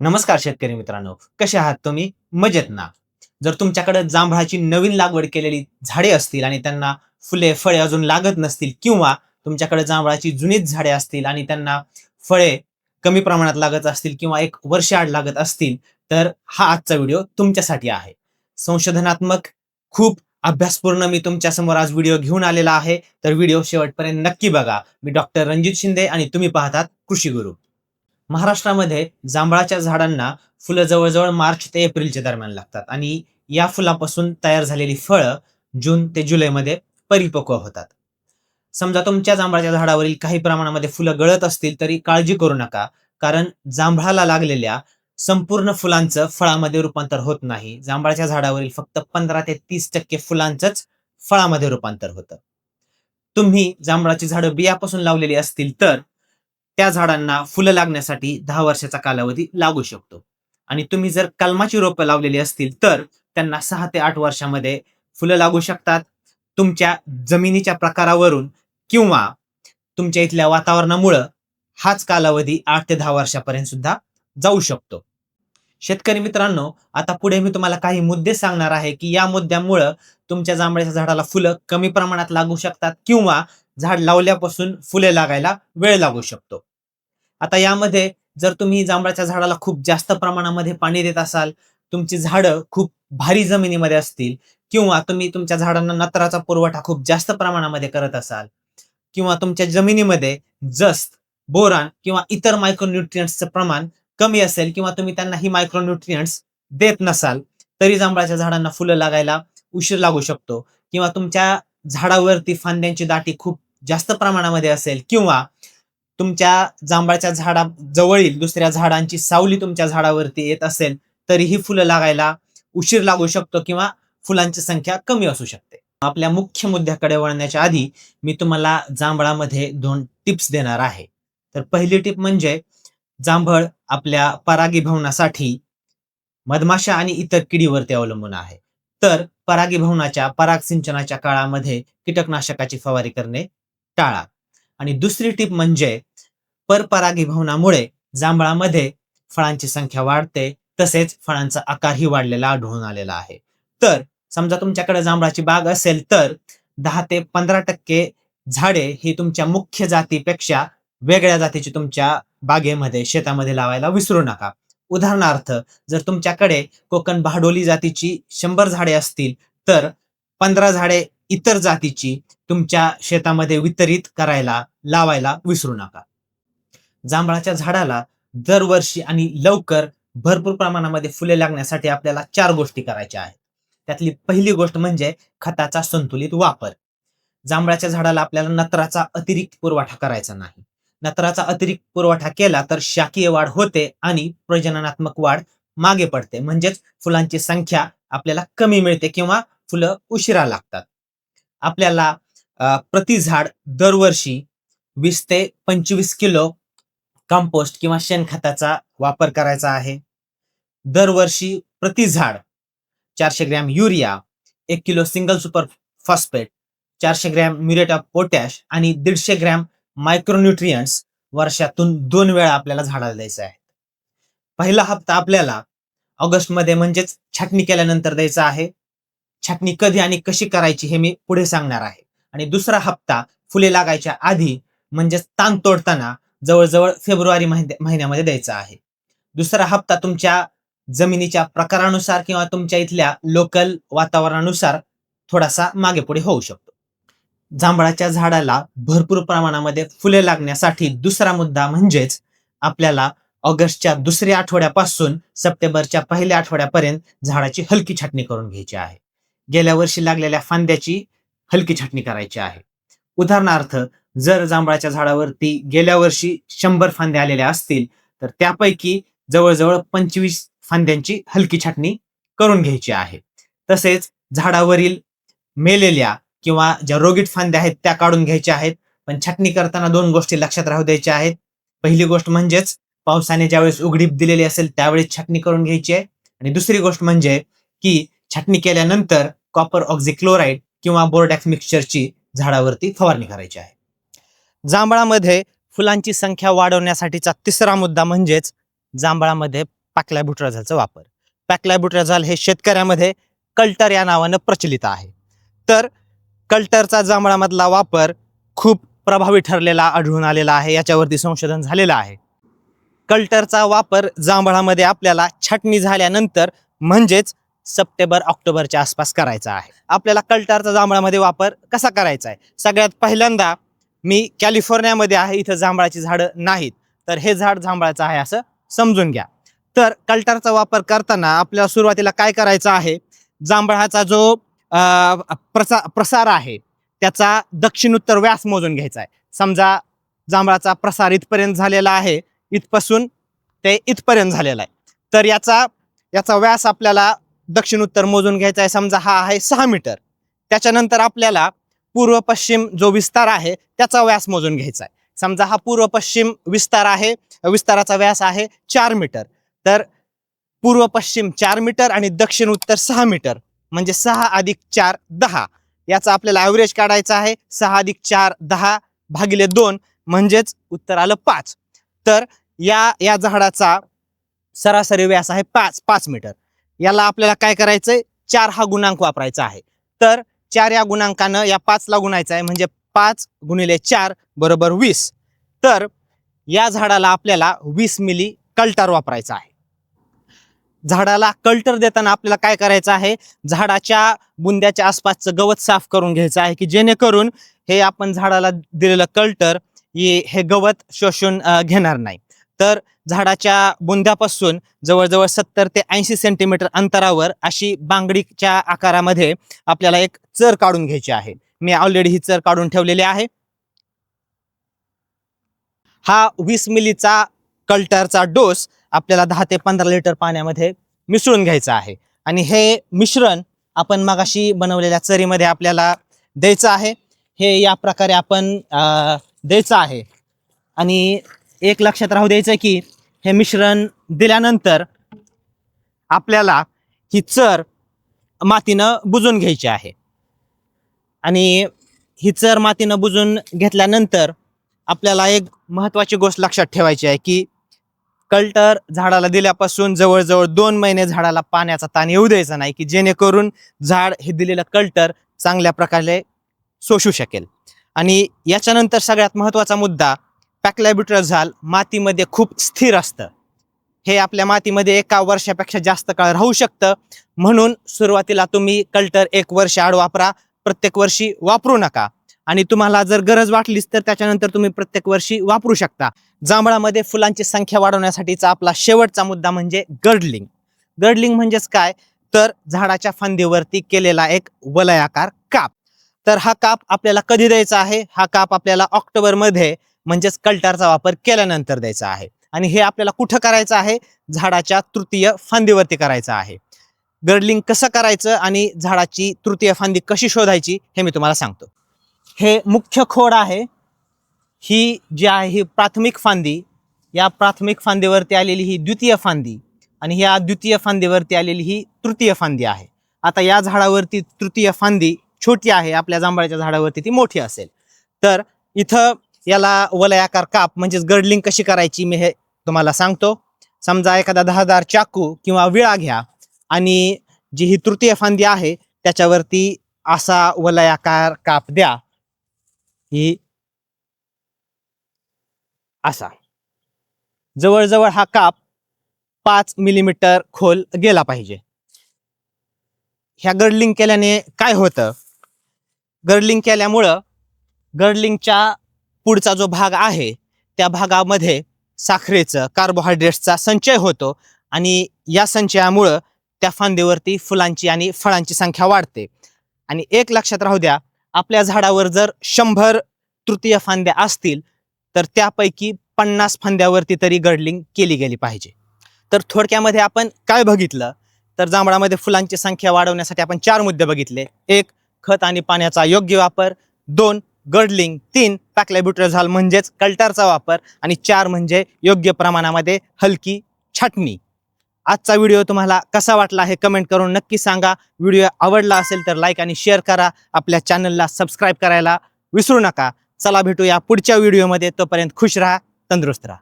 नमस्कार शेतकरी मित्रांनो. कसे आहात तुम्ही? मजेत ना? जर तुमच्याकडे जांभळाची नवीन लागवड केलेली झाडे असतील आणि त्यांना फुले फळे अजून लागत नसतील किंवा तुमच्याकडे जांभळाची जुनीच झाडे असतील आणि त्यांना फळे कमी प्रमाणात लागत असतील किंवा एक वर्षाआड लागत असतील तर हा आजचा व्हिडिओ तुमच्यासाठी आहे. संशोधनात्मक खूप अभ्यासपूर्ण मी तुमच्यासमोर आज व्हिडिओ घेऊन आलेला आहे. तर व्हिडिओ शेवटपर्यंत नक्की बघा. मी डॉक्टर रणजित शिंदे आणि तुम्ही पाहतात कृषी गुरु. महाराष्ट्रामध्ये जांभळाच्या झाडांना फुलं जवळजवळ मार्च ते एप्रिलच्या दरम्यान लागतात. आणि या फुलापासून तयार झालेली फळं जून ते जुलैमध्ये परिपक्व होतात. समजा तुमच्या जांभळाच्या झाडावरील काही प्रमाणामध्ये फुलं गळत असतील तरी काळजी करू नका कारण जांभळाला लागलेल्या संपूर्ण फुलांचं फळामध्ये रूपांतर होत नाही. जांभळाच्या झाडावरील फक्त पंधरा ते तीस टक्के फुलांचंच फळामध्ये रूपांतर होतं. तुम्ही जांभळाची झाडं बियापासून लावलेली असतील तर त्या झाडांना फुलं लागण्यासाठी दहा वर्षाचा कालावधी लागू शकतो. आणि तुम्ही जर कलमाची रोपं लावलेली असतील तर त्यांना सहा ते आठ वर्षामध्ये फुलं लागू शकतात. तुमच्या जमिनीच्या प्रकारावरून किंवा तुमच्या इथल्या वातावरणामुळं हाच कालावधी आठ ते दहा वर्षापर्यंत सुद्धा जाऊ शकतो. शेतकरी मित्रांनो आता पुढे मी तुम्हाला काही मुद्दे सांगणार आहे की या मुद्द्यामुळं तुमच्या जांभळ्याच्या झाडाला फुलं कमी प्रमाणात लागू शकतात किंवा झाड लावल्यापासून फुले लागायला वेळ लागू शकतो. आता यामध्ये जर तुम्ही जांभळाच्या झाडाला खूप जास्त प्रमाणामध्ये पाणी देत असाल तुमची झाडं खूप भारी जमिनीमध्ये असतील किंवा तुम्ही तुमच्या झाडांना नत्राचा पुरवठा खूप जास्त प्रमाणामध्ये करत असाल किंवा तुमच्या जमिनीमध्ये जस्त बोरान किंवा इतर मायक्रोन्युट्रियंट्सचं प्रमाण कमी असेल किंवा तुम्ही त्यांना ही मायक्रोन्युट्रियंट्स देत नसाल तरी जांभळाच्या झाडांना फुलं लागायला उशीर लागू शकतो किंवा तुमच्या झाडावरती फांद्यांची दाटी खूप जास्त प्रमाणामध्ये असेल किंवा तुमच्या जांभळाच्या झाडा जवळील दुसऱ्या झाडांची सावली तुमच्या झाडावरती येत असेल तरीही फुलं लागायला उशीर लागू शकतो किंवा फुलांची संख्या कमी असू शकते. आपल्या मुख्य मुद्द्याकडे वळण्याच्या आधी मी तुम्हाला जांभळामध्ये दोन टिप्स देणार आहे. तर पहिली टिप म्हणजे जांभळ आपल्या परागीभवनासाठी मधमाशा आणि इतर किडीवरती अवलंबून आहे. तर परागीभवनाच्या पराग सिंचनाच्या काळामध्ये कीटकनाशकाची फवारी करणे टाळा. आणि दुसरी टीप म्हणजे परपरागीभवनामुळे जांभळामध्ये फळांची संख्या वाढते तसेच फळांचा आकारही वाढलेला आढळून आलेला आहे. तर समजा तुमच्याकडे जांभळाची बाग असेल तर दहा ते पंधरा टक्के झाडे ही तुमच्या मुख्य जातीपेक्षा वेगळ्या जातीची तुमच्या बागेमध्ये शेतामध्ये लावायला विसरू नका. उदाहरणार्थ जर तुमच्याकडे कोकण बहाडोली जातीची शंभर झाडे असतील तर पंधरा झाडे इतर जातीची तुमच्या शेतामध्ये वितरित करायला लावायला विसरू नका. जांभळाच्या झाडाला दरवर्षी आणि लवकर भरपूर प्रमाणामध्ये फुले लागण्यासाठी आपल्याला चार गोष्टी करायच्या आहेत. त्यातली पहिली गोष्ट म्हणजे खताचा संतुलित वापर. जांभळाच्या झाडाला आपल्याला नत्राचा अतिरिक्त पुरवठा करायचा नाही. नत्राचा अतिरिक्त पुरवठा केला तर शाकीय वाढ होते आणि प्रजननात्मक वाढ मागे पडते. म्हणजेच फुलांची संख्या आपल्याला कमी मिळते किंवा फुलं उशिरा लागतात. आपल्याला प्रति झाड दरवर्षी वीस ते पंचवीस किलो कंपोस्ट किंवा शेणखताचा वापर करायचा आहे. दरवर्षी प्रति झाड चारशे ग्रॅम युरिया एक किलो सिंगल सुपर फॉस्फेट चारशे ग्रॅम म्युरेट ऑफ पोटॅश आणि दीडशे ग्रॅम मायक्रोन्युट्रियंट्स वर्षातून दोन वेळा आपल्याला झाडाला द्यायचं आहे पहिला हप्ता आपल्याला ऑगस्टमध्ये म्हणजेच छाटणी केल्यानंतर द्यायचा आहे. छाटणी कधी आणि कशी करायची हे मी पुढे सांगणार आहे. आणि दुसरा हप्ता फुले लागायच्या आधी म्हणजेच ताण तोडताना जवळजवळ फेब्रुवारी महिन्यामध्ये द्यायचा आहे. दुसरा हप्ता तुमच्या जमिनीच्या प्रकारानुसार किंवा तुमच्या इथल्या लोकल वातावरणानुसार थोडासा मागे पुढे होऊ शकतो. जांभळाच्या झाडाला भरपूर प्रमाणामध्ये फुले लागण्यासाठी दुसरा मुद्दा म्हणजेच आपल्याला ऑगस्टच्या दुसऱ्या आठवड्यापासून सप्टेंबरच्या पहिल्या आठवड्यापर्यंत झाडाची हलकी छाटणी करून घ्यायची आहे. गेल्या वर्षी लागलेल्या फांद्याची हलकी छाटणी करायची आहे. उदाहरणार्थ जर जांभळाच्या झाडावरती गेल्या वर्षी शंभर फांद्या आलेल्या असतील तर त्यापैकी जवळजवळ पंचवीस फांद्यांची हलकी छाटणी करून घ्यायची आहे. तसेच झाडावरील मेलेल्या किंवा ज्या रोगीट फांद्या आहेत त्या काढून घ्यायच्या आहेत. पण छाटणी करताना दोन गोष्टी लक्षात राहू द्यायच्या आहेत. पहिली गोष्ट म्हणजेच पावसाने ज्यावेळेस उघडीप दिलेली असेल त्यावेळेस छाटणी करून घ्यायची आहे. आणि दुसरी गोष्ट म्हणजे की छाटणी केल्यानंतर कॉपर ऑक्झिक्लोराईड किंवा बोर्डॅक्स मिक्सचरची झाडावरती फवारणी करायची आहे. जांभळामध्ये फुलांची संख्या वाढवण्यासाठीचा तिसरा मुद्दा म्हणजेच जांभळामध्ये पॅक्लायबुट्राझालचा वापर. पॅक्लायबुट्राझाल हे शेतकऱ्यामध्ये कल्टर या नावानं प्रचलित आहे. तर कल्टरचा जांभळामधला वापर खूप प्रभावी ठरलेला आढळून आलेला आहे याच्यावरती संशोधन झालेलं आहे. कल्टरचा वापर जांभळामध्ये आपल्याला छाटणी झाल्यानंतर म्हणजेच सप्टेंबर ऑक्टोबरच्या आसपास करायचा आहे. आपल्याला कल्टरचा जांभळामध्ये वापर कसा करायचा आहे? सगळ्यात पहिल्यांदा मी कॅलिफोर्नियामध्ये आहे इथं जांभळाची झाडं नाहीत. तर हे झाड जांभळाचं आहे असं समजून घ्या. तर कल्टरचा वापर करताना आपल्याला सुरुवातीला काय करायचं आहे? जांभळाचा जो प्रसा प्रसार आहे त्याचा दक्षिण उत्तर व्यास मोजून घ्यायचा आहे. समजा जांभळाचा प्रसार इथपर्यंत झालेला आहे इथपासून ते इथपर्यंत झालेला आहे. तर याचा याचा व्यास आपल्याला दक्षिण उत्तर मोजून घ्यायचा आहे. समजा हा आहे सहा मीटर. त्याच्यानंतर आपल्याला पूर्व पश्चिम जो विस्तार आहे त्याचा व्यास मोजून घ्यायचा आहे. समजा हा पूर्व पश्चिम विस्तार आहे विस्ताराचा व्यास आहे चार मीटर. तर पूर्व पश्चिम चार मीटर आणि दक्षिण उत्तर सहा मीटर. म्हणजे सहा अधिक चार दहा. याचा आपल्याला ॲव्हरेज काढायचा आहे. सहा अधिक चार दहा भागिले दोन. म्हणजेच उत्तर आलं पाच. तर या या झाडाचा सरासरी व्यास आहे पाच पाच मीटर. याला आपल्याला काय करायचंय? चार हा गुणांक वापरायचा आहे. तर चार या गुणांकानं या पाचला गुणायचा आहे म्हणजे पाच गुणिले चार बरोबर वीस. तर या झाडाला आपल्याला वीस मिली कल्टर वापरायचा आहे. झाडाला कल्टर देताना आपल्याला काय करायचं आहे? झाडाच्या बुंद्याच्या आसपासचं गवत साफ करून घ्यायचं आहे की जेणेकरून हे आपण झाडाला दिलेलं कल्टर हे गवत शोषून घेणार नाही. तर झाडाच्या बुंद्यापासून जवळजवळ सत्तर ते ऐंशी सेंटीमीटर अंतरावर अशी बांगडीच्या आकारामध्ये आपल्याला एक चर काढून घ्यायची आहे. मी ऑलरेडी ही चर काढून ठेवलेली आहे. हा वीस मिलीचा कल्टरचा डोस आपल्याला दहा ते पंधरा लिटर पाण्यामध्ये मिसळून घ्यायचा आहे. आणि हे मिश्रण आपण मगाशी बनवलेल्या चरीमध्ये आपल्याला द्यायचं आहे. हे या प्रकारे आपण द्यायचं आहे. आणि एक लक्षात राहू द्यायचं की हे मिश्रण दिल्यानंतर आपल्याला ही चर मातीनं बुजून घ्यायची आहे. आणि ही चर मातीनं बुजून घेतल्यानंतर आपल्याला एक महत्त्वाची गोष्ट लक्षात ठेवायची आहे की कल्टर झाडाला दिल्यापासून जवळजवळ दोन महिने झाडाला पाण्याचा ताण येऊ द्यायचा नाही की जेणेकरून झाड हे दिलेलं कल्टर चांगल्या प्रकारे सोशू शकेल. आणि याच्यानंतर सगळ्यात महत्त्वाचा मुद्दा पॅक्लॅब्युट्राझाल मातीमध्ये खूप स्थिर असतं. हे आपल्या मातीमध्ये एका वर्षापेक्षा जास्त काळ राहू शकतं. म्हणून सुरुवातीला तुम्ही कल्टर एक वर्ष आड वापरा प्रत्येक वर्षी वापरू नका. आणि तुम्हाला जर गरज वाटलीच तर त्याच्यानंतर तुम्ही प्रत्येक वर्षी वापरू शकता. जांभळामध्ये फुलांची संख्या वाढवण्यासाठीचा आपला शेवटचा मुद्दा म्हणजे गर्डलिंग गर्डलिंग म्हणजेच काय? तर झाडाच्या फांदीवरती केलेला एक वलयाकार काप. तर हा काप आपल्याला कधी द्यायचा आहे? हा काप आपल्याला ऑक्टोबरमध्ये म्हणजेच कल्टारचा वापर केल्यानंतर द्यायचा आहे. आणि हे आपल्याला कुठं करायचं आहे? झाडाच्या तृतीय फांदीवरती करायचं आहे. गर्डलिंग कसं करायचं आणि झाडाची तृतीय फांदी कशी शोधायची हे मी तुम्हाला सांगतो. हे मुख्य खोड आहे. ही जी आहे ही प्राथमिक फांदी. या प्राथमिक फांदीवरती आलेली ही द्वितीय फांदी आणि या द्वितीय फांदीवरती आलेली ही तृतीय फांदी आहे. आता या झाडावरती तृतीय फांदी छोटी आहे आपल्या जांभळाच्या झाडावरती ती मोठी असेल. तर इथं याला वलयाकार काप म्हणजेच गर्डलिंग कशी करायची मी हे तुम्हाला सांगतो. समजा एखादा दहादार चाकू किंवा विळा घ्या आणि जी ही तृतीय फांदी आहे त्याच्यावरती असा वलयाकार काप द्या. ही असा. जवळजवळ हा काप पाच मिलीमीटर खोल गेला पाहिजे. ह्या गर्डलिंग केल्याने काय होतं? गर्डलिंग केल्यामुळं गर्डलिंगच्या पुढचा जो भाग आहे त्या भागामध्ये साखरेचं कार्बोहायड्रेट्सचा संचय होतो आणि या संचयामुळं त्या फांदीवरती फुलांची आणि फळांची संख्या वाढते. आणि एक लक्षात राहू द्या आपल्या झाडावर जर शंभर तृतीय फांद्या असतील तर त्यापैकी पन्नास फांद्यावरती तरी गडलिंग केली गेली पाहिजे. तर थोडक्यामध्ये आपण काय बघितलं? तर जांभळामध्ये फुलांची संख्या वाढवण्यासाठी आपण चार मुद्दे बघितले. एक खत आणि पाण्याचा योग्य वापर. दोन गर्डलिंग तीन पॅक्लाब्युट्राझाल म्हणजेच कल्टरचा वापर आणि चार म्हणजे योग्य प्रमाणामध्ये हलकी छाटणी. आजचा व्हिडिओ तुम्हाला कसा वाटला हे कमेंट करून नक्की सांगा. व्हिडिओ आवडला असेल तर लाईक आणि शेअर करा. आपल्या चॅनलला सबस्क्राईब करायला विसरू नका. चला भेटूया पुढच्या व्हिडिओमध्ये तोपर्यंत खुश राहा तंदुरुस्त राहा.